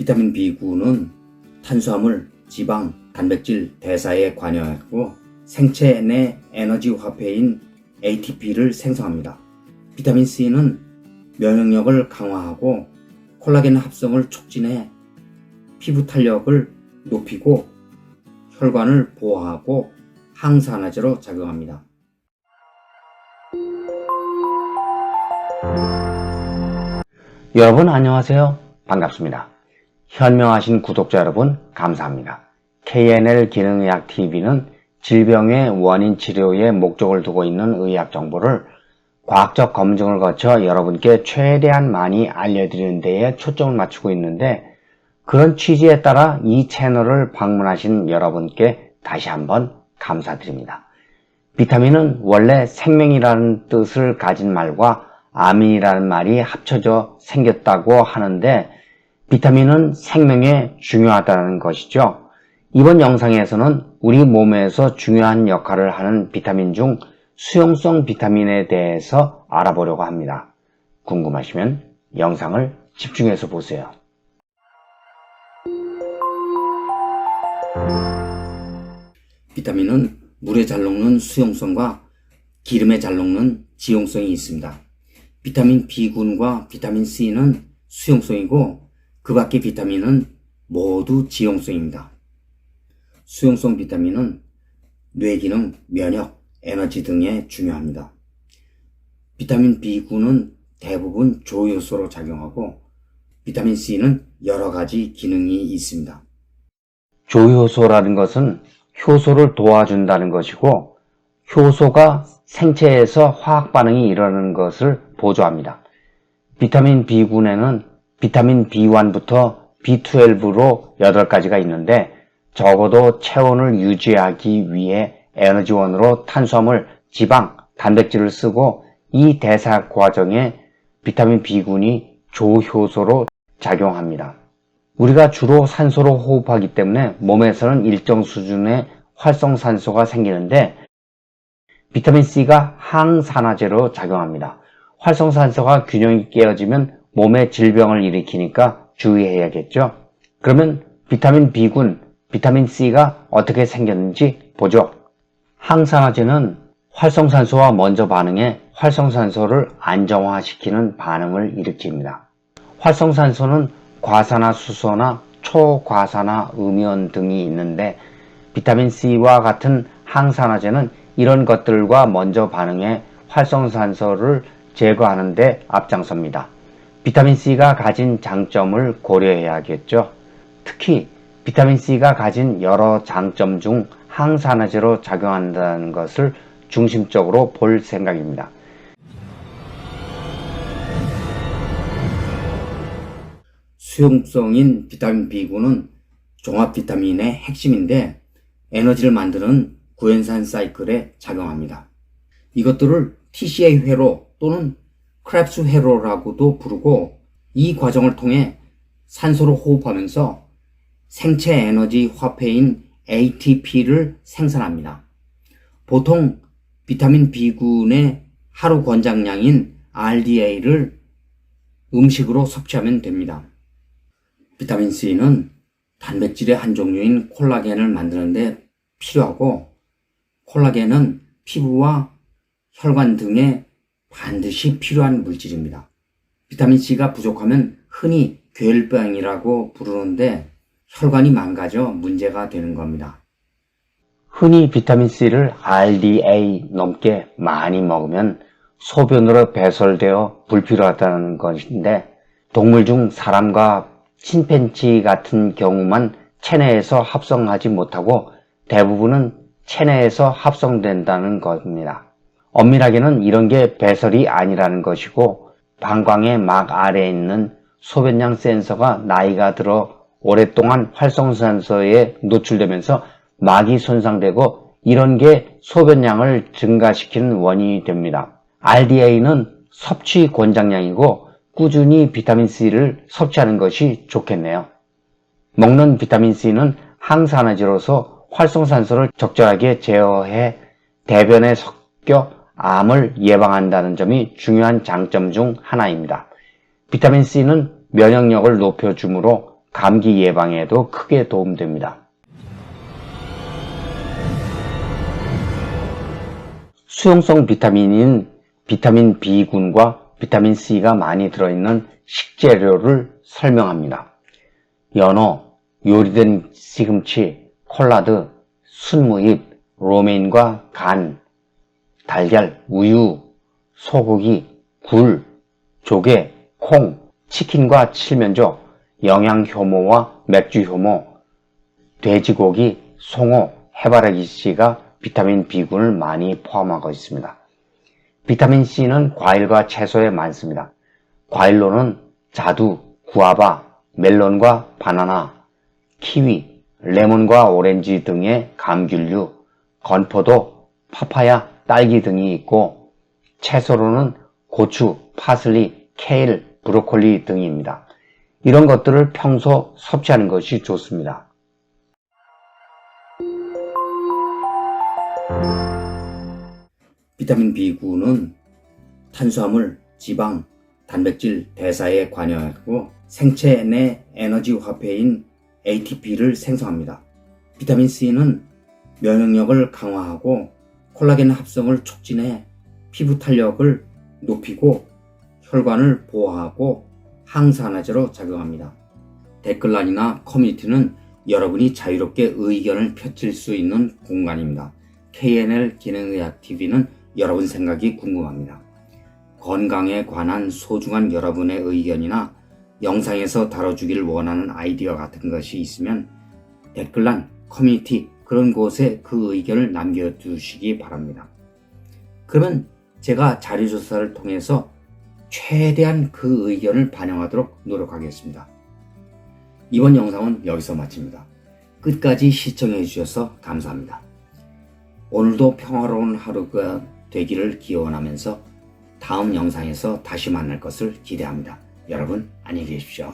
비타민 B9는 탄수화물, 지방, 단백질 대사에 관여하고 생체 내 에너지 화폐인 ATP를 생성합니다. 비타민 C는 면역력을 강화하고 콜라겐 합성을 촉진해 피부 탄력을 높이고 혈관을 보호하고 항산화제로 작용합니다. 여러분 안녕하세요. 반갑습니다. 현명하신 구독자 여러분 감사합니다. KNL 기능의학 TV는 질병의 원인 치료에 목적을 두고 있는 의학 정보를 과학적 검증을 거쳐 여러분께 최대한 많이 알려드리는 데에 초점을 맞추고 있는데 그런 취지에 따라 이 채널을 방문하신 여러분께 다시 한번 감사드립니다. 비타민은 원래 생명이라는 뜻을 가진 말과 아민이라는 말이 합쳐져 생겼다고 하는데 비타민은 생명에 중요하다는 것이죠. 이번 영상에서는 우리 몸에서 중요한 역할을 하는 비타민 중 수용성 비타민에 대해서 알아보려고 합니다. 궁금하시면 영상을 집중해서 보세요. 비타민은 물에 잘 녹는 수용성과 기름에 잘 녹는 지용성이 있습니다. 비타민 B군과 비타민 C는 수용성이고 그 밖의 비타민은 모두 지용성입니다. 수용성 비타민은 뇌기능, 면역, 에너지 등에 중요합니다. 비타민 B9는 대부분 조효소로 작용하고 비타민 C는 여러 가지 기능이 있습니다. 조효소라는 것은 효소를 도와준다는 것이고 효소가 생체에서 화학 반응이 일어나는 것을 보조합니다. 비타민 B군에는 비타민 B1부터 B12로 8가지가 있는데 적어도 체온을 유지하기 위해 에너지원으로 탄수화물, 지방, 단백질을 쓰고 이 대사 과정에 비타민 B군이 조효소로 작용합니다. 우리가 주로 산소로 호흡하기 때문에 몸에서는 일정 수준의 활성산소가 생기는데 비타민 C가 항산화제로 작용합니다. 활성산소가 균형이 깨어지면 몸에 질병을 일으키니까 주의해야겠죠. 그러면 비타민 B군, 비타민 C가 어떻게 생겼는지 보죠. 항산화제는 활성산소와 먼저 반응해 활성산소를 안정화시키는 반응을 일으킵니다. 활성산소는 과산화 수소나 초과산화 음이온 등이 있는데 비타민 C와 같은 항산화제는 이런 것들과 먼저 반응해 활성산소를 제거하는 데 앞장섭니다. 비타민 C가 가진 장점을 고려해야겠죠. 특히 비타민 C가 가진 여러 장점 중 항산화제로 작용한다는 것을 중심적으로 볼 생각입니다. 수용성인 비타민 B9는 종합 비타민의 핵심인데 에너지를 만드는 구연산 사이클에 작용합니다. 이것들을 TCA 회로 또는 크랩스 회로라고도 부르고 이 과정을 통해 산소를 호흡하면서 생체 에너지 화폐인 ATP를 생산합니다. 보통 비타민 B군의 하루 권장량인 RDA를 음식으로 섭취하면 됩니다. 비타민 C는 단백질의 한 종류인 콜라겐을 만드는데 필요하고 콜라겐은 피부와 혈관 등에 반드시 필요한 물질입니다. 비타민 C가 부족하면 흔히 괴혈병이라고 부르는데 혈관이 망가져 문제가 되는 겁니다. 흔히 비타민 C를 RDA 넘게 많이 먹으면 소변으로 배설되어 불필요하다는 것인데 동물 중 사람과 침팬지 같은 경우만 체내에서 합성하지 못하고 대부분은 체내에서 합성된다는 겁니다. 엄밀하게는 이런 게 배설이 아니라는 것이고 방광의 막 아래에 있는 소변량 센서가 나이가 들어 오랫동안 활성산소에 노출되면서 막이 손상되고 이런 게 소변량을 증가시키는 원인이 됩니다. RDA는 섭취 권장량이고 꾸준히 비타민C를 섭취하는 것이 좋겠네요. 먹는 비타민C는 항산화제로서 활성산소를 적절하게 제어해 대변에 섞여 암을 예방한다는 점이 중요한 장점 중 하나입니다. 비타민C는 면역력을 높여주므로 감기 예방에도 크게 도움됩니다. 수용성 비타민인 비타민 B군과 비타민 C가 많이 들어있는 식재료를 설명합니다. 연어, 요리된 시금치, 콜라드, 순무잎, 로메인과 간, 달걀, 우유, 소고기, 굴, 조개, 콩, 치킨과 칠면조, 영양효모와 맥주효모, 돼지고기, 송어, 해바라기 씨가 비타민 B군을 많이 포함하고 있습니다. 비타민 C는 과일과 채소에 많습니다. 과일로는 자두, 구아바, 멜론과 바나나, 키위, 레몬과 오렌지 등의 감귤류, 건포도, 파파야, 딸기 등이 있고 채소로는 고추, 파슬리, 케일, 브로콜리 등입니다. 이런 것들을 평소 섭취하는 것이 좋습니다. 비타민 B9는 탄수화물, 지방, 단백질 대사에 관여하고 생체 내 에너지 화폐인 ATP를 생성합니다. 비타민 C는 면역력을 강화하고 콜라겐 합성을 촉진해 피부 탄력을 높이고 혈관을 보호하고 항산화제로 작용합니다. 댓글란이나 커뮤니티는 여러분이 자유롭게 의견을 펼칠 수 있는 공간입니다. KNL 기능의학 TV는 여러분 생각이 궁금합니다. 건강에 관한 소중한 여러분의 의견이나 영상에서 다뤄주기를 원하는 아이디어 같은 것이 있으면 댓글란, 커뮤니티 그런 곳에 그 의견을 남겨주시기 바랍니다. 그러면 제가 자료조사를 통해서 최대한 그 의견을 반영하도록 노력하겠습니다. 이번 영상은 여기서 마칩니다. 끝까지 시청해 주셔서 감사합니다. 오늘도 평화로운 하루가 되기를 기원하면서 다음 영상에서 다시 만날 것을 기대합니다. 여러분 안녕히 계십시오.